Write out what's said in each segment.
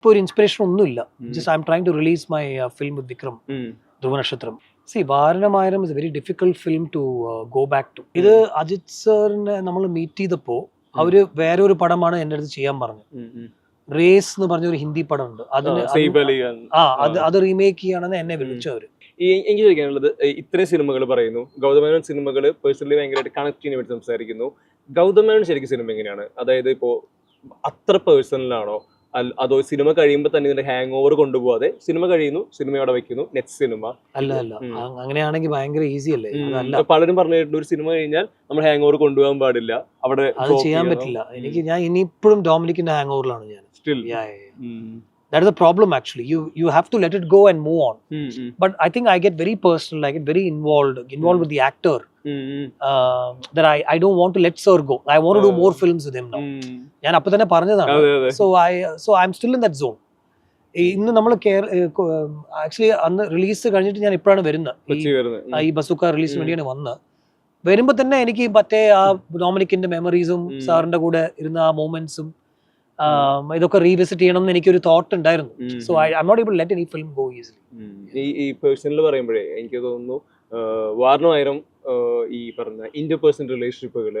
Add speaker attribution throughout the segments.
Speaker 1: ഇപ്പോൾ ഒരു ഇൻസ്പിറേഷൻ ഒന്നുമില്ല. Just I'm trying to release my film with Vikram Dhruvanatchathiram see Varanamayiram is a very difficult film to go back to ഇത് അജിത് സാറിനെ നമ്മൾ meet ചെയ്തപ്പോൾ അവർ വേറെ ഒരു പടമാണ് എന്റെ അടുത്ത് ചെയ്യാൻ പറഞ്ഞത്. റേസ് എന്ന് പറഞ്ഞ ഒരു ഹിന്ദി ഉണ്ട് അതിന് അത് ആ അത് അത് റീമേക്ക് ചെയ്യണമെന്ന് എന്നെ വിളിച്ചവര്
Speaker 2: എനിക്ക് ചോദിക്കാനുള്ളത് ഇത്രയും സിനിമകൾ പറയുന്നു. ഗൗതമേനോൻ സിനിമകൾ പേഴ്സണലി ഭയങ്കരമായിട്ട് കണക്ട് ചെയ്യാൻ വേണ്ടി സംസാരിക്കുന്നു. ഗൗതമേനോൻ ശരിക്കും സിനിമ എങ്ങനെയാണ്? അതായത് ഇപ്പോ അത്ര പേഴ്സണലാണോ അതോ സിനിമ കഴിയുമ്പോൾ തന്നെ ഇതിന്റെ ഹാങ് ഓവർ കൊണ്ടുപോകാതെ സിനിമ കഴിയുന്നു സിനിമ അവിടെ വെക്കുന്നു നെക്സ്റ്റ് സിനിമ.
Speaker 1: അല്ല അല്ല. അങ്ങനെയാണെങ്കിൽ ഭയങ്കര ഈസി അല്ലേ.
Speaker 2: പലരും പറഞ്ഞിട്ടുണ്ട് ഒരു സിനിമ കഴിഞ്ഞാൽ നമ്മൾ ഹാങ് ഓവർ കൊണ്ടുപോകാൻ പാടില്ല. അവിടെ
Speaker 1: അത് ചെയ്യാൻ പറ്റില്ല. എനിക്ക് ഞാൻ ഇനിയിപ്പോഴും ഡോമിനിക്കിന്റെ ഹാങ് ഓവറിലാണ് ഞാൻ
Speaker 2: still
Speaker 1: that problem a problem actually you you have to let it go and move on but I think I get very personal. I get very involved, involved with the actor. I don't want to let Sir go. I want to do
Speaker 2: Uh,
Speaker 1: more films with him now. ഞാൻ അപ്പൊ തന്നെ പറഞ്ഞതാണ്. So I so I'm still in that zone ഇന്ന് നമ്മൾ actually അന്ന് release കഴിഞ്ഞിട്ട് ഞാൻ ഇപ്പോഴാണ് വരുന്നത്. ഈ- ബസുക്ക റിലീസിന്. വേണ്ടിയാണ് വന്ന് വരുമ്പോ തന്നെ എനിക്ക് മറ്റേ ആ ഡൊമിനിക്കിന്റെ മെമ്മറീസും. സാറിന്റെ കൂടെ ഇരുന്ന ആ മൂമെന്റ്സും ഇതൊക്കെ റീവിസിറ്റ് ചെയ്യണം എന്ന് എനിക്കൊരു തോട്ട് ഉണ്ടായിരുന്നു. So I I not able let any film go easily
Speaker 2: ഈ പേഴ്സണൽ പറയുമ്പോഴേ എനിക്ക് തോന്നുന്നു വാരണമായിരം ഈ പറഞ്ഞ ഇന്റർപേഴ്സണൽ റിലേഷൻഷിപ്പുകൾ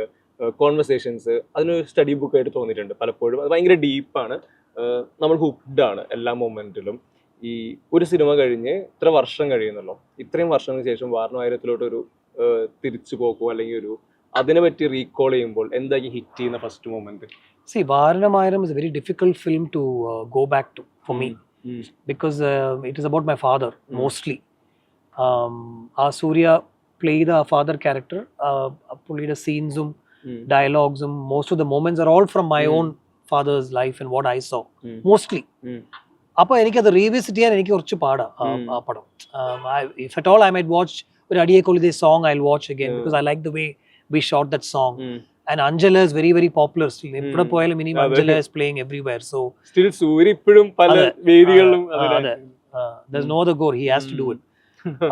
Speaker 2: കോൺവെർസേഷൻസ് അതിനൊരു സ്റ്റഡി ബുക്ക് ആയിട്ട് തോന്നിയിട്ടുണ്ട് പലപ്പോഴും. അത് ഭയങ്കര ഡീപ്പാണ് നമ്മൾ ഹുക്ഡ് ആണ് എല്ലാ മൊമെന്റിലും ഈ ഒരു സിനിമ കഴിഞ്ഞ് ഇത്ര വർഷം കഴിയുന്നല്ലോ. ഇത്രയും വർഷങ്ങൾക്ക് ശേഷം വാരണമായിരത്തിലോട്ട് ഒരു തിരിച്ചു പോക്കോ അല്ലെങ്കിൽ ഒരു അതിനെ പറ്റി റീകോൾ ചെയ്യുമ്പോൾ എന്തായിരിക്കും ഹിറ്റ് ചെയ്യുന്ന first moment
Speaker 1: see Varanamayiram is very difficult film to go back to for me because it is about my father about my father
Speaker 2: Mm.
Speaker 1: mostly. Um, our Surya played a father character. Uh, പുള്ളിയുടെ സീൻസും ഡയലോഗ്സും most of the moments are all from my
Speaker 2: Mm.
Speaker 1: Own father's life and what I saw
Speaker 2: Mm.
Speaker 1: Mostly
Speaker 2: Mm.
Speaker 1: അപ്പോൾ എനിക്കത് revisit ചെയ്യാൻ എനിക്ക് കുറച്ച് പാടാം ആ-
Speaker 2: Mm.
Speaker 1: ആ പടം if at all I might watch ഒരു അടിയെ കൊള്ളിതേ song I watch again
Speaker 2: Mm.
Speaker 1: Because I like the way we shot that song and Anjala is very very popular still എവിടെ
Speaker 2: Mm.
Speaker 1: പോയാലും ഇനിയും
Speaker 2: അതെ.
Speaker 1: Anjala is playing everywhere so
Speaker 2: still Surya ഇപ്പോഴും പല
Speaker 1: അതെ.
Speaker 2: വേദികളിലും
Speaker 1: ആ,
Speaker 2: അതിലാണ്.
Speaker 1: There know the gore he has to do
Speaker 2: Mm.
Speaker 1: It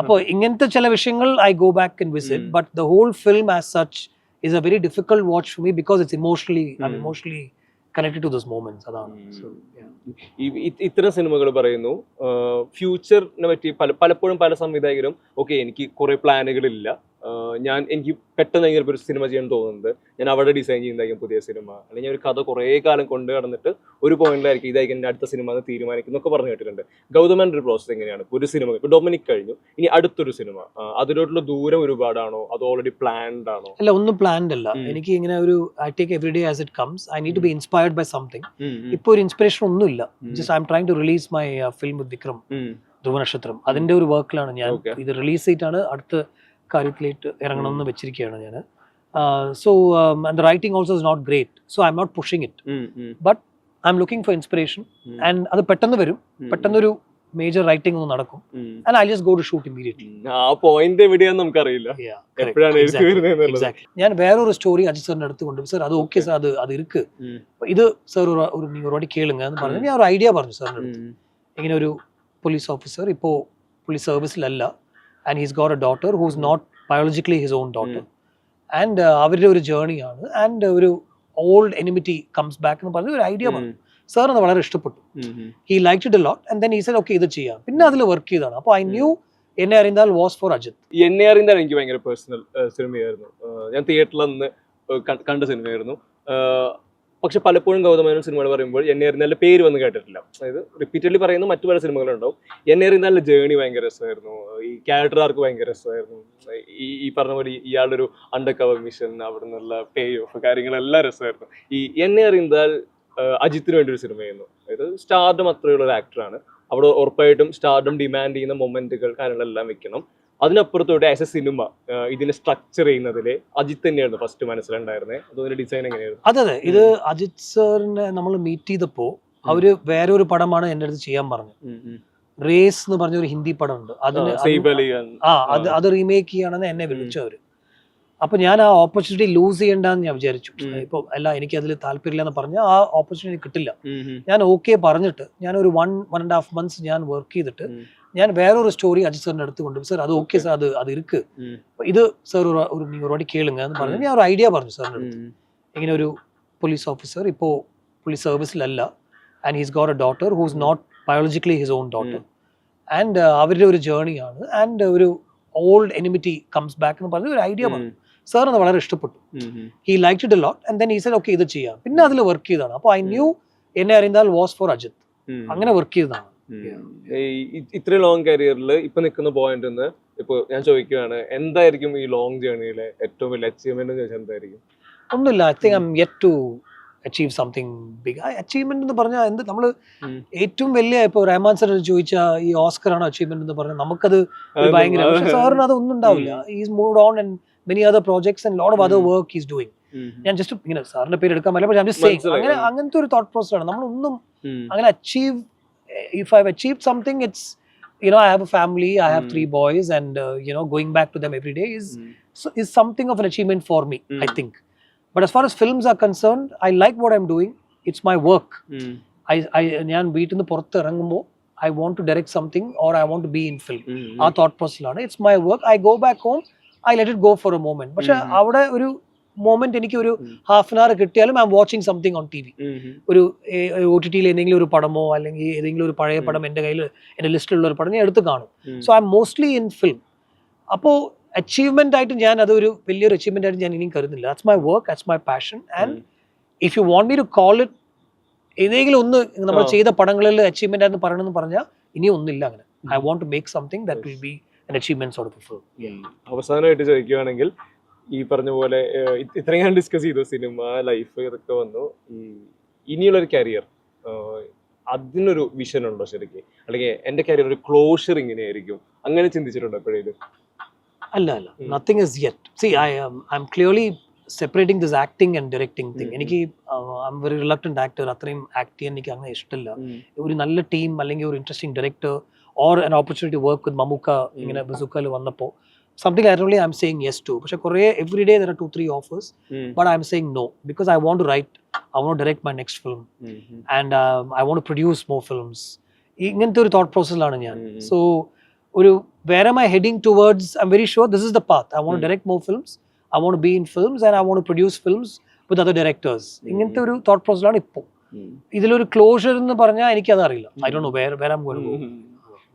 Speaker 1: അപ്പോൾ ഇങ്ങനത്തെ ചില വിഷയങ്ങൾ I go
Speaker 2: back
Speaker 1: and visit. But the whole film as such is a very difficult watch for me because it's
Speaker 2: emotionally.
Speaker 1: Emotionally connected to this moments അതാണ്
Speaker 2: ഇത്തരം സിനിമകൾ പറയുന്നു ഫ്യൂച്ചറിനെ പറ്റി പല പലപ്പോഴും പല സംവിധായകരും ഓക്കെ എനിക്ക് കുറെ പ്ലാനുകളില്ല ഞാൻ എനിക്ക് പെട്ടെന്ന് ചിലപ്പോൾ ഒരു സിനിമ ചെയ്യാൻ തോന്നുന്നത്. ഞാൻ അവിടെ ഡിസൈൻ ചെയ്യുന്നതായിരിക്കും പുതിയ സിനിമ അല്ലെങ്കിൽ ഒരു കഥ കുറേ കാലം കൊണ്ട് കടന്നിട്ട് ഒരു പോയിന്റിലായിരിക്കും ഇതായിരിക്കും എന്റെ അടുത്ത സിനിമ എന്ന് തീരുമാനിക്കുന്നൊക്കെ പറഞ്ഞു കേട്ടിട്ടുണ്ട്. ഗൗതമൻ ഒരു പ്രോസസ് എങ്ങനെയാണ്? ഒരു സിനിമ ഇപ്പൊ ഡൊമിനിക് കഴിഞ്ഞു. ഇനി അടുത്തൊരു സിനിമ അതിലോട്ടുള്ള ദൂരം ഒരുപാടാണോ? അത് ഓൾറെഡി പ്ലാൻഡ് ആണോ?
Speaker 1: അല്ല ഒന്നും പ്ലാൻഡ് അല്ല. എനിക്ക് ഇങ്ങനെ ഒരു I take every day as it comes I need to be inspired
Speaker 2: by something
Speaker 1: ഇപ്പോൾ ഒരു ഇൻസ്പിറേഷൻ ഒന്നുമില്ല. ഇല്ല just I'm try to release my film with
Speaker 2: Vikram
Speaker 1: Dhruvanatchathiram. അതിന്റെ ഒരു വർക്കിലാണ് ഞാൻ. ഇത് റിലീസ് ചെയ്തിട്ടാണ് അടുത്ത കാര്യത്തിലേക്ക് ഇറങ്ങണമെന്ന് വെച്ചിരിക്കുകയാണ് ഞാൻ so and writing also is not great so I'm
Speaker 2: not pushing
Speaker 1: it but I'm looking for
Speaker 2: inspiration
Speaker 1: and അത് പെട്ടെന്ന് വരും. പെട്ടെന്നൊരു മേജർ റൈറ്റിംഗ് ഒന്നും നടക്കും. And I just
Speaker 2: go to shoot immediately നമുക്കറിയില്ല. എപ്പോഴാണ്
Speaker 1: ഞാൻ വേറൊരു സ്റ്റോറി അജിത് സാറിന്റെ അടുത്ത് കൊണ്ടുപോയി സാർ അത് ഓക്കെ സാർ അത് അത്
Speaker 2: ഇരിക്ക്.
Speaker 1: ഇത് സാർ ഒരു നീ ഒരുപാട് കേളുങ്ക എന്ന് പറഞ്ഞു ഞാൻ ഒരു ഐഡിയ പറഞ്ഞു സാറിന്റെ അടുത്ത്. ഇങ്ങനെ ഒരു പോലീസ് ഓഫീസർ ഇപ്പോ police സർവീസിലല്ല and he's got a daughter who's not biologically his own daughter and അവരുടെ ഒരു ജേണിയാണ് ആൻഡ് ഒരു ഓൾഡ് എനിമിറ്റി കംസ് ബാക്ക് എന്ന് പറഞ്ഞ ഒരു ഐഡിയ പറഞ്ഞു സാർ അത് വളരെ ഇഷ്ടപ്പെട്ടു. He like it lot and then he said okay ഇത് ചെയ്യാം. പിന്നെ അതിൽ വർക്ക് ചെയ്താണ്. അപ്പോൾ ഐ ന്യൂ എന്നെ അറിയുന്നാൽ വാസ് ഫോർ അജിത്
Speaker 2: എന്നെ അറിയുന്നതാണ് എനിക്ക് ഭയങ്കര പേഴ്സണൽ സിനിമയായിരുന്നു ആഹ് ഞാൻ തിയേറ്ററിൽ നിന്ന് കണ്ട സിനിമയായിരുന്നു പക്ഷെ പലപ്പോഴും ഗൗതമേനോൻ സിനിമകൾ പറയുമ്പോൾ എന്നെ അറിയുന്നാലിന്റെ പേര് വന്ന് കേട്ടിട്ടില്ല. അതായത് റിപ്പീറ്റഡ്ലി പറയുന്ന മറ്റു പല സിനിമകളുണ്ടാവും എന്നെ അറിയുന്നാലിന്റെ ജേണി ഭയങ്കര രസമായിരുന്നു. ഈ ക്യാരക്ടർ ആർക്ക് ഭയങ്കര രസമായിരുന്നു. ഈ ഈ പറഞ്ഞ പോലെ ഇയാളൊരു അണ്ടർ കവർ മിഷൻ അവിടെ നിന്നുള്ള പേ ഓഫ് കാര്യങ്ങളെല്ലാം രസമായിരുന്നു ഈ ആഹ് അജിത്തിന് വേണ്ടി ഒരു സിനിമ ചെയ്യുന്നു. അതായത് സ്റ്റാർഡം അത്രയുള്ള ഒരു ആക്ടറാണ് അവിടെ ഉറപ്പായിട്ടും സ്റ്റാർഡം ഡിമാൻഡ് ചെയ്യുന്ന മൊമെന്റുകൾ കാര്യങ്ങളെല്ലാം വെക്കണം. അതിനപ്പുറത്തോട്ട് ആസ് എ സിനിമ ഇതിനെ സ്ട്രക്ചർ ചെയ്യുന്നതിൽ അജിത്ത് തന്നെയായിരുന്നു ഫസ്റ്റ് മനസ്സിലുണ്ടായിരുന്നത് അതിന്റെ ഡിസൈൻ എങ്ങനെയായിരുന്നു?
Speaker 1: അതെ അതെ. ഇത് അജിത് സാറിനെ നമ്മൾ മീറ്റ് ചെയ്തപ്പോൾ അവർ വേറെ ഒരു പടമാണ് എന്റെ അടുത്ത് ചെയ്യാൻ പറഞ്ഞു. റേസ് എന്ന് പറഞ്ഞ ഒരു ഹിന്ദി അതിന് അത്
Speaker 2: സെയ്ബ് അലി ഖാൻ.
Speaker 1: ആ. അത് അത് റീമേക്ക് ചെയ്യണമെന്ന് എന്നെ വിളിച്ചു അവർ അപ്പോൾ ഞാൻ ആ ഓപ്പർച്യൂണിറ്റി ലൂസ് ചെയ്യണ്ടെന്ന് ഞാൻ വിചാരിച്ചു. ഇപ്പോൾ അല്ല എനിക്ക് അതിൽ താല്പര്യമില്ല എന്ന് പറഞ്ഞാൽ ആ ഓപ്പർച്യൂണിറ്റി കിട്ടില്ല. ഞാൻ ഓക്കെ പറഞ്ഞിട്ട് ഞാൻ ഒരു one one and half months ഞാൻ വർക്ക് ചെയ്തിട്ട് ഞാൻ വേറൊരു സ്റ്റോറി അജിത് സാറിന്റെ അടുത്ത് കൊണ്ടുപോയി. സാർ അത് ഓക്കെ സാർ അത് അത് ഇരിക്ക്. ഇത് സാർ ഒരു ഒരു നീ ഒരുപാട് കേളുങ്ങ എന്ന് പറഞ്ഞു ഞാൻ ഒരു ഐഡിയ പറഞ്ഞു സാറിന്റെ അടുത്ത്. ഇങ്ങനെ ഒരു പോലീസ് ഓഫീസർ ഇപ്പോൾ police സർവീസിലല്ല and he's got a daughter
Speaker 2: who's
Speaker 1: not biologically his own daughter and അവരുടെ ഒരു ജേണിയാണ് ആൻഡ് ഒരു ഓൾഡ് എനിമിറ്റി കംസ് ബാക്ക് എന്ന് പറഞ്ഞ ഒരു ഐഡിയ പറഞ്ഞു. സാറിന് അത് വളരെ ഇഷ്ടപ്പെട്ടു. He like it lot and then he said okay ഇത് ചെയ്യാം. പിന്നെ അതിൽ വർക്ക് ചെയ്തതാണ് അപ്പോൾ ഐ ന്യൂ എന്നെ അറിയുന്നാൽ വാസ് ഫോർ അജിത് അങ്ങനെ വർക്ക് ചെയ്തതാണ്.
Speaker 2: ഇത്രയും ലോങ് കരിയറിൽ ഇപ്പൊ നിൽക്കുന്ന പോയിന്റ് നിന്ന് ഇപ്പൊ ഞാൻ ചോദിക്കുകയാണ് എന്തായിരിക്കും ഈ ലോങ് ജേർണിയിലെ ഏറ്റവും വലിയ അച്ചീവ്മെന്റ് എന്ന് ചോദിച്ചാൽ എന്തായിരിക്കും?
Speaker 1: ഒന്നുമില്ല. I think I'm yet to achieve something big achievement എന്ന് പറഞ്ഞാൽ എന്ത് നമ്മൾ ഏറ്റവും വലിയ ഇപ്പോൾ റഹ്മാൻ സർ ചോദിച്ച ഈ ഓസ്കർ ആണോ അച്ചീവ്മെന്റ് എന്ന് പറഞ്ഞാൽ നമുക്കത് ഒരു ഭയങ്കര പക്ഷെ സാറിന് അത് ഒന്നും ഉണ്ടാവില്ല he's moved on and Many other projects and lot of other
Speaker 2: um.
Speaker 1: Work is doing ഞാൻ ജസ്റ്റ് ഇങ്ങനെ സാറിന്റെ പേര് എടുക്കാൻ പറ്റില്ല പക്ഷേ ജസ്റ്റ്
Speaker 2: മനസ്സിലായി.
Speaker 1: അങ്ങനെ അങ്ങനത്തെ ഒരു തോട്ട് പ്രോസസ് ആണ് നമ്മളൊന്നും അങ്ങനെ achieve if I achieve something it's you know i have a family i have
Speaker 2: Mm.
Speaker 1: three boys and uh, you know going back to them every day is so- is something of an achievement for me i
Speaker 2: Mm.
Speaker 1: think but as far as films are concerned i like what i'm doing it's my work i i ഞാൻ വീട്ടിൽ നിന്ന് പുറത്ത് ഇറങ്ങുമ്പോൾ I want to direct something or I want to be in film ആ thought പ്രോസസ്സിലാണ് it's my work I go back home I let it go for a moment പക്ഷെ. അവിടെ ഒരു moment എനിക്ക് ഒരു. ഹാഫ് ആൻ അവർ കിട്ടിയാലും I'm watching something on T V ഒരു O T ടിയിൽ എന്തെങ്കിലും ഒരു പടമോ അല്ലെങ്കിൽ ഏതെങ്കിലും ഒരു പഴയ പടം എന്റെ കയ്യിൽ എന്റെ ലിസ്റ്റിലുള്ള ഒരു പടം ഞാൻ എടുത്ത് കാണും. So I'm mostly in film അപ്പോൾ അച്ചീവ്മെന്റ് ആയിട്ട് ഞാൻ അതൊരു വലിയൊരു അച്ചീവ്മെന്റ് ആയിട്ട് ഞാൻ ഇനിയും കരുതുന്നില്ല. That's my work that's my passion and if you want me to call it ഏതെങ്കിലും ഒന്ന് നമ്മൾ ചെയ്ത പടങ്ങളിൽ അച്ചീവ്മെന്റ് ആയിരുന്നു പറയണമെന്ന് പറഞ്ഞാൽ ഇനിയും ഒന്നില്ല അങ്ങനെ. I want to make something that will be a film.
Speaker 2: അവസാനമായിട്ട് ചോദിക്കുകയാണെങ്കിൽ ഈ പറഞ്ഞ പോലെ ഇത്രയും ഞാൻ ഡിസ്കസ് ചെയ്തു. സിനിമ ലൈഫ് ഇതൊക്കെ വന്നു. ഈ ഇനിയുള്ളൊരു കരിയർ അതിനൊരു വിഷൻ ഉണ്ടോ ശരിക്കും? അല്ലെങ്കിൽ എന്റെ കരിയർ ഒരു ക്ലോഷർ ഇങ്ങനെയായിരിക്കും. അങ്ങനെ ചിന്തിച്ചിട്ടുണ്ടോ എപ്പോഴേലും?
Speaker 1: അല്ല അല്ല. Nothing is yet see I I'm clearly separating this acting and directing
Speaker 2: thing
Speaker 1: എനിക്ക് വെരി റിലക്ടന്റ് ആക്ടർ അത്രയും ആക്ട് ചെയ്യാൻ എനിക്ക് അങ്ങനെ ഇഷ്ടമില്ല ഒരു നല്ല ടീം അല്ലെങ്കിൽ ഒരു interesting director or an opportunity work with Mammukka ഇങ്ങനെ ബസുക്കൽ വന്നപ്പോൾ something I'm saying yes to പക്ഷെ കുറേ every day there are two three offers but I'm saying no because I want to write I want direct my next film and I want produce more films ഇങ്ങനത്തെ ഒരു thought പ്രോസസ്സിലാണ് ഞാൻ. So ഒരു where am I heading towards I'm very sure this is the path I
Speaker 2: want.
Speaker 1: Direct more films I want be in films and I want produce films with other directors ഇങ്ങനത്തെ ഒരു thought പ്രോസസ്സിലാണ് ഇപ്പോൾ ഇതിലൊരു closure എന്ന് പറഞ്ഞാൽ എനിക്കത് അറിയില്ല I Dr know where where am going